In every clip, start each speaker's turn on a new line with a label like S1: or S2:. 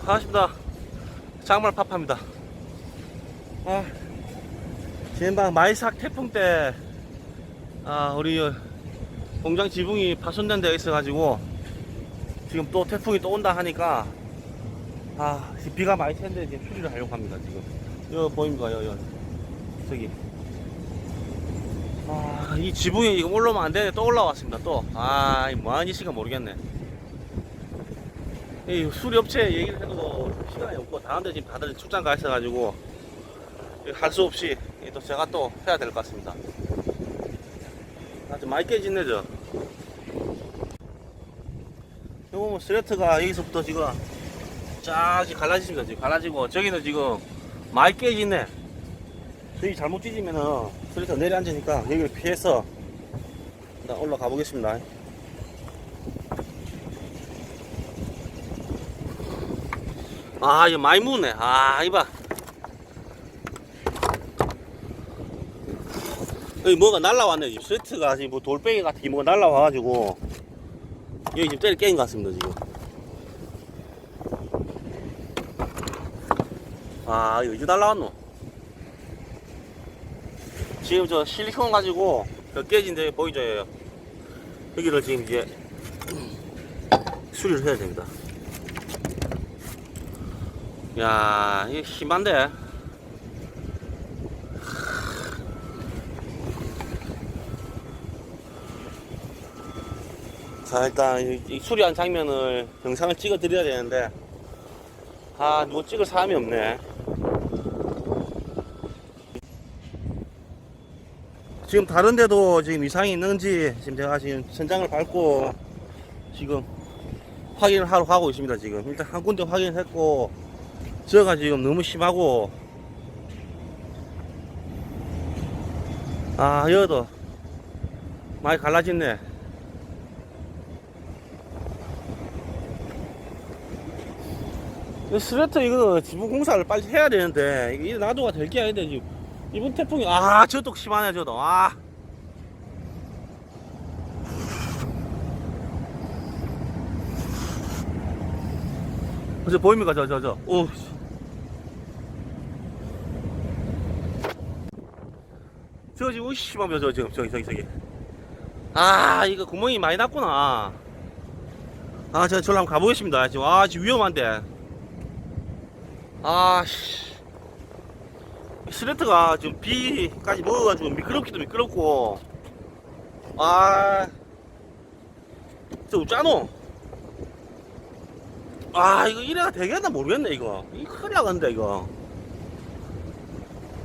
S1: 반갑습니다. 장말 파파입니다. 아, 지난번 마이삭 태풍 때, 아, 우리 공장 지붕이 파손된 데가 있어가지고, 지금 또 태풍이 또 온다 하니까, 아, 비가 많이 새는데 지금 수리를 하려고 합니다, 지금. 여기 보입니까, 여기, 여기. 저기. 아, 이 지붕이 지금 올라오면 안 되는데 또 올라왔습니다, 또. 아, 이 뭐하는 짓인가 모르겠네. 이 수리업체 얘기를 해도 시간이 없고 다른데 지금 다들 출장 가 있어가지고 할 수 없이 또 제가 또 해야 될 것 같습니다. 아주 많이 깨지네 저. 요거 뭐 스레트가 여기서부터 지금 쫙 갈라집니다 지금 갈라지고 저기는 지금 많이 깨지네. 저기 잘못 찢으면은 스레트가 내려앉으니까 여기를 피해서 일단 올라가 보겠습니다. 아, 이거 많이 묻네. 아, 이봐. 여기 뭐가 날라왔네. 지금 스웨트가 지금 뭐 돌멩이 같은 게 뭐가 날라와가지고. 여기 지금 깨인 것 같습니다, 지금. 아, 이거 어디 날라왔노? 지금 저 실리콘 가지고 저 깨진 데 보이죠? 여기? 여기를 지금 이제 수리를 해야 됩니다. 야, 이게 심한데. 자, 일단 이, 이 수리한 장면을 영상을 찍어 드려야 되는데, 아, 누구 찍을 사람이 없네. 지금 다른 데도 지금 이상이 있는지 지금 제가 지금 천장을 밟고 지금 확인을 하러 가고 있습니다. 지금 일단 한 군데 확인했고 저가 지금 너무 심하고. 아 여기도. 많이 갈라졌네. 이 스레터 이거 지붕 공사를 빨리 해야 되는데 이게 나도가 될 게 아닌데 지금. 이번 태풍이 아 저도 심하네 저도. 아. 저 보입니까? 저 저저. 오 저 지금 으씨하면 저 지금 저기 저기 저기. 아 이거 구멍이 많이 났구나. 아 제가 저로 한번 가보겠습니다. 지금 아 지금 위험한데. 아씨. 스레트가 지금 비까지 먹어가지고 미끄럽기도 미끄럽고. 아. 진짜 짜노. 아 이거 이래가 되겠나 모르겠네 이거. 이 큰일 나간다 이거.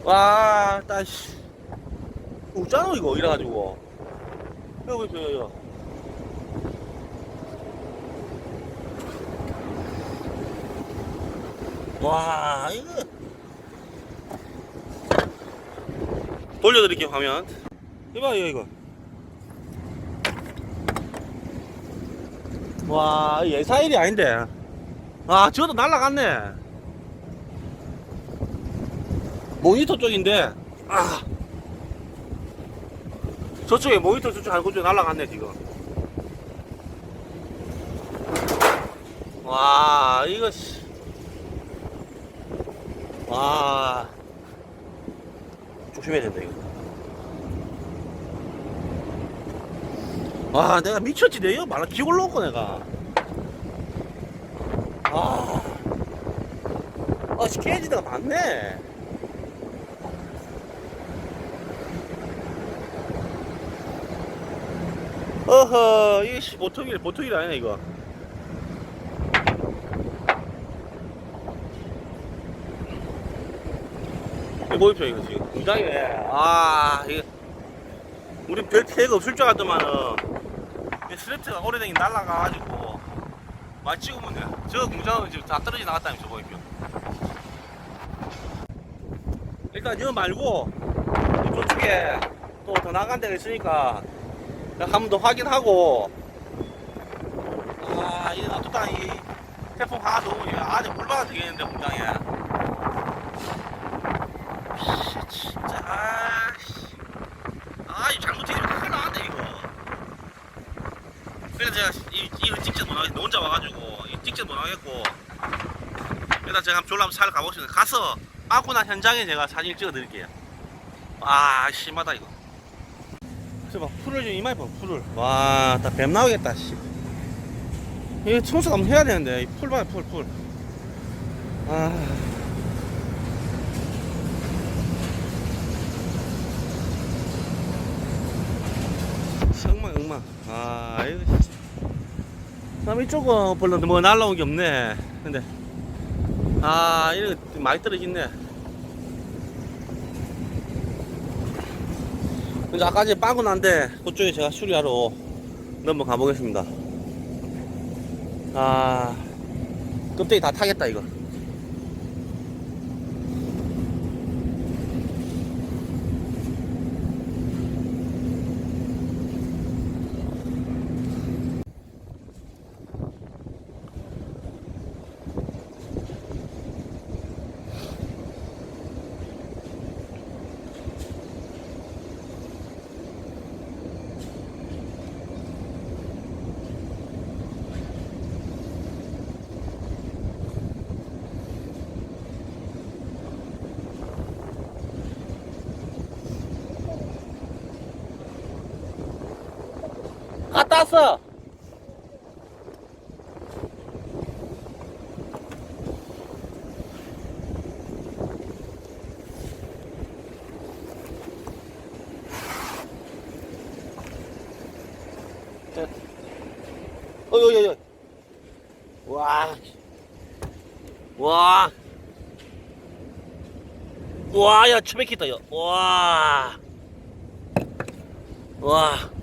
S1: 와 따씨 웃잖아 이거. 이래가지고. 여기 여기 와 이거 돌려드릴게요 화면. 이봐 이거 이거. 와 예사일이 아닌데. 아 저도 날라갔네. 모니터 쪽인데. 아 저쪽에 모니터 저쪽 저 날라갔네 지금. 와 이거 씨. 와. 조심해야 된다 이거. 와 내가 미쳤지 내가 말라 기골 넣고 내가. 아, 아, 스케이지가 많네. 어허, 이게 씨, 보통 일, 보통 일 아니네, 이거. 이거 보이죠, 이거 지금. 굉장히네. 아, 이게. 우리 별 피해가 없을 줄 알았더만은, 이 스레트가 오래되긴 날라가가지고, 많이 찍으면 돼. 저 공장은 지금 다 떨어져 나갔다니, 저거 보이죠. 일단 이거 말고, 저쪽에 또 더 나간 데가 있으니까, 한 번 더 확인하고, 아, 이거 놔뒀다, 이 태풍 하나도 안에 물바가 되겠는데, 공장에. 씨, 진짜, 아, 씨. 아, 잘못되면 큰일 나는데, 이거. 그래서 제가 이, 이거 찍지 못하겠 혼자 와가지고, 이 찍지 못하겠고, 일단 제가 한번 졸라 가보겠습니다. 가서 난 현장에 제가 사진 찍어 드릴게요. 아, 심하다, 이거. 저봐, 풀을 좀 이마에 봐, 풀을. 와, 나뱀 나오겠다, 씨. 이거 청소 한번 해야 되는데, 이 풀 봐요, 풀, 풀. 아. 엉망, 엉망. 아, 이거. 그럼 이쪽은 별로 뭐 날라온 게 없네. 근데, 아, 이거 많이 떨어졌네. 근데 아까 전에 빠고 난데, 그쪽에 제가 수리하러 넘어가 보겠습니다. 아, 껍데기 다 타겠다, 이거. 갔다 왔어! 어여여여 와. 와. 와, 야, 처박히다, 야. 와. 와.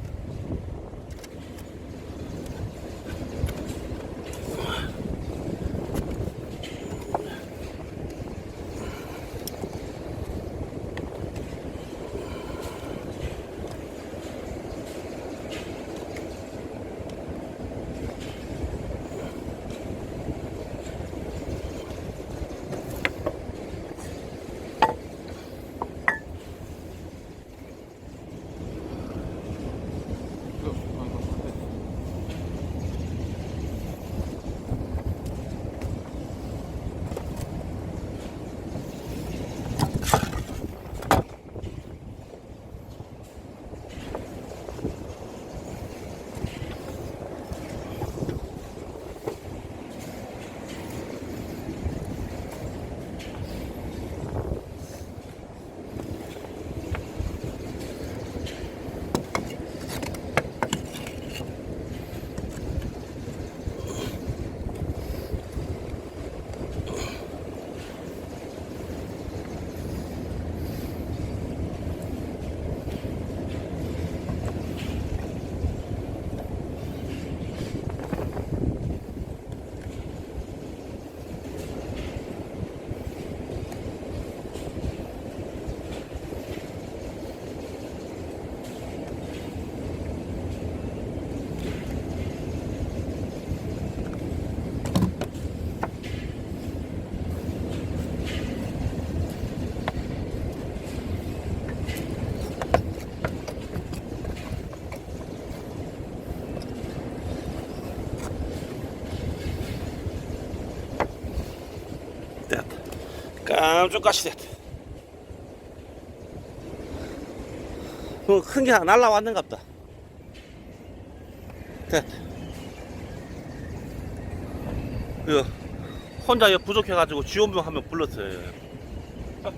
S1: 깜짝가시 됐다. 그큰게 하나 날라왔는갑다. 됐다. 그 혼자 부족해가지고 지원병 한명 불렀어요.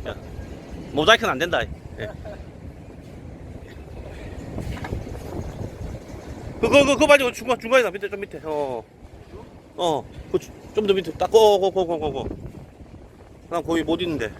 S1: 야, 모자이크는 안 된다. 예. 그거 그거 그거 말고 중간 중간이다 밑에 좀 밑에 어. 어, 좀더 밑에 딱, 고, 고, 고, 고, 고, 고. 난 거기 못 있는데.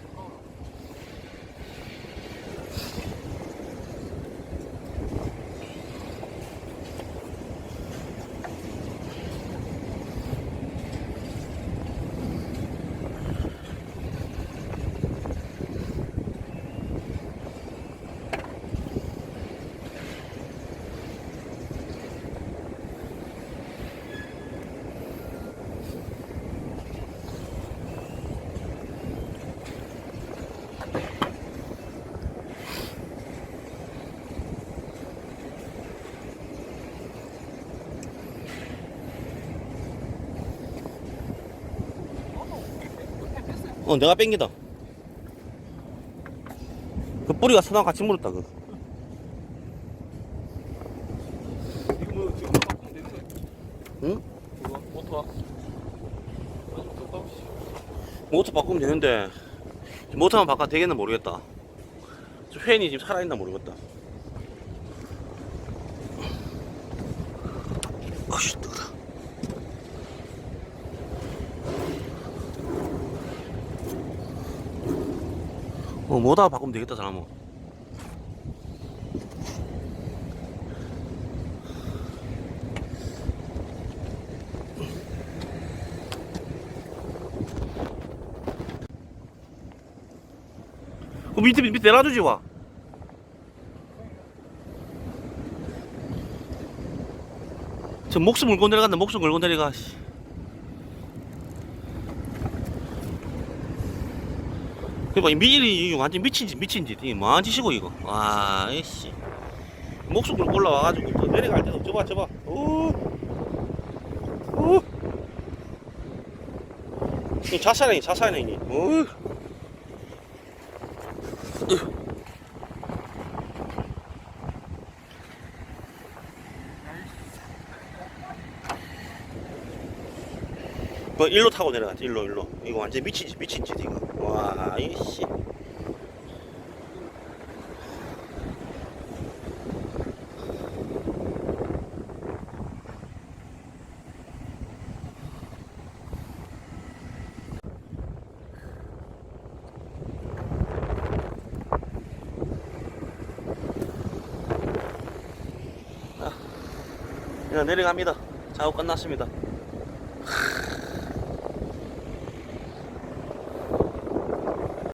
S1: 어, 내가 뺑기다. 그 뿌리가 서랑 같이 물었다, 그.
S2: 이거 뭐 지금 바꾸면 되는데.
S1: 응?
S2: 그거 모터.
S1: 모터 바꾸면 되는데, 모터만 바꿔 되겠나 모르겠다. 저 팬이 지금 살아있나 모르겠다. 아씨, 뜨거다. 어, 모터 바꾸면 되겠다, 사람은. 그 밑에 밑에 내놔주지 와. 저 목숨 물고 내려간다. 목숨 걸고 내려가. 씨. 미일이 이거 완전 미친 짓 미친 짓. 이게 뭐한 짓이고 이거. 와, 이씨. 목숨 걸고 올라와가지고 또 내려갈 때도 저봐 저봐. 오, 오. 이 자살이니 자살이니. 오. 그 일로 타고 내려갔지 일로 일로. 이거 완전 미친 짓 미친 짓 이거. 와 이씨. 자, 내려갑니다. 작업 끝났습니다